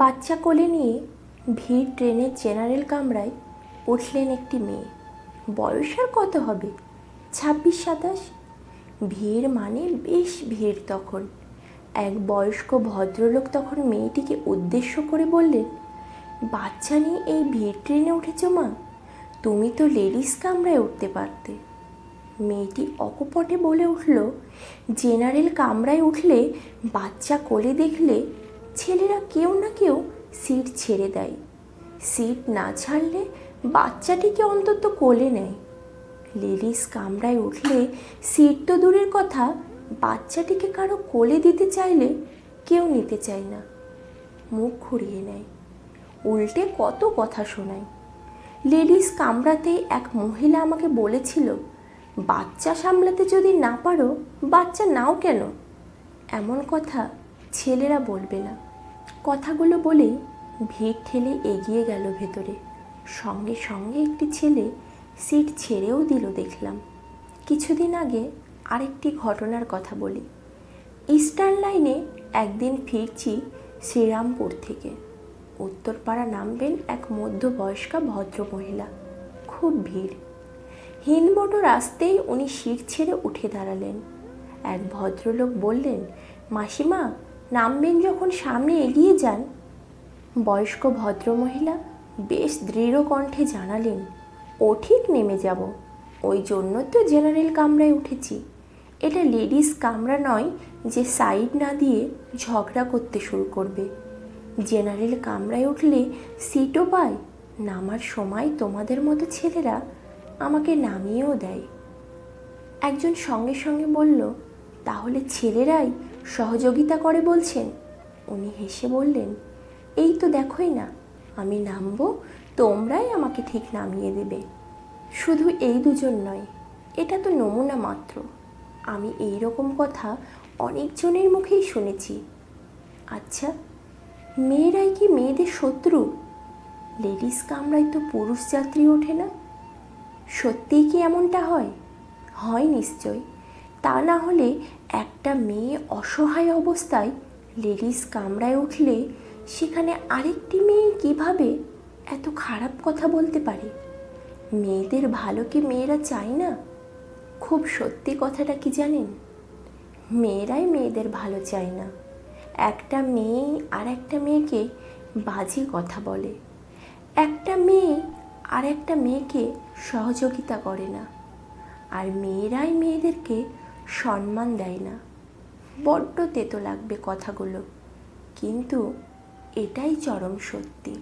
বাচ্চা কোলে নিয়ে ভিড় ট্রেনের জেনারেল কামরায় উঠলেন একটি মেয়ে। বয়স আর কত হবে? ছাব্বিশ, সাতাশ? ভিড় মানে বেশ ভিড় তখন। এক বয়স্ক ভদ্রলোক তখন মেয়েটিকে উদ্দেশ্য করে বললেন, বাচ্চা নিয়ে এই ভিড় ট্রেনে উঠেছ মা? তুমি তো লেডিস কামরায় উঠতে পারতে। মেয়েটি অকপটে বলে উঠল, জেনারেল কামরায় উঠলে বাচ্চা কোলে দেখলে ছেলেরা কেউ না কেউ সিট ছেড়ে দেয়। সিট না ছাড়লে বাচ্চাটিকে অন্তত কোলে নেয়। লেডিস কামরায় উঠলে সিট তো দূরের কথা, বাচ্চাটিকে কারও কোলে দিতে চাইলে কেউ নিতে চায় না। মুখ ঘুরিয়ে নেয়। উল্টে কত কথা শোনায়। লেডিস কামরাতেই এক মহিলা আমাকে বলেছিল, বাচ্চা সামলাতে যদি না পারো, বাচ্চা নাও কেন? এমন কথা ছেলেরা বলবে না। কথাগুলো বলেই ভিড় ঠেলে এগিয়ে গেল ভেতরে। সঙ্গে সঙ্গে একটি ছেলে সিট ছেড়েও দিল দেখলাম। কিছুদিন আগে আরেকটি ঘটনার কথা বলি। ইস্টার্ন লাইনে একদিন ফিরছি শ্রীরামপুর থেকে। উত্তরপাড়া নামবেন এক মধ্যবয়স্কা ভদ্রমহিলা। খুব ভিড়। হিনবটর আসতেই উনি সিট ছেড়ে উঠে দাঁড়ালেন। এক ভদ্রলোক বললেন, মাসিমা নামবেন যখন সামনে এগিয়ে যান, বয়স্ক ভদ্রমহিলা বেশ দৃঢ় কণ্ঠে জানালেন, ও ঠিক নেমে যাব। ওই জন্য তো জেনারেল কামরায় উঠেছি। এটা লেডিস কামরা নয় যে সাইড না দিয়ে ঝগড়া করতে শুরু করবে। জেনারেল কামরায় উঠলে সিটও পায়, নামার সময় তোমাদের মতো ছেলেরা আমাকে নামিয়েও দেয়। একজন সঙ্গে সঙ্গে বলল তাহলে ছেলেরাই সহযোগিতা করে বলছেন। উনি হেসে বললেন, এই তো দেখোই না, আমি নামবো, তোমরাই আমাকে ঠিক নামিয়ে দেবে। শুধু এই দুজন নয়, এটা তো নমুনা মাত্র। আমি এই রকম কথা অনেকজনের মুখেই শুনেছি। আচ্ছা মেয়েরাই কি মেয়েদের শত্রু? লেডিস কামরায় তো পুরুষ যাত্রী ওঠে না। সত্যিই কি এমনটা হয়? হয় নিশ্চয়। তা না হলে একটা মেয়ে অসহায় অবস্থায় লেডিস কামড়ায় উঠলে সেখানে আরেকটি মেয়ে কীভাবে এত খারাপ কথা বলতে পারে? মেয়েদের ভালো কি মেয়েরা চায় না? খুব সত্যি কথাটা কি জানেন? মেয়েরাই মেয়েদের ভালো চায় না। একটা মেয়ে আর একটা মেয়েকে বাজে কথা বলে। একটা মেয়ে আর একটা মেয়েকে সহযোগিতা করে না। আর মেয়েরাই মেয়েদেরকে সম্মান দেয় না। বড্ড তেতো লাগবে কথাগুলো। কিন্তু এটাই চরম সত্যি।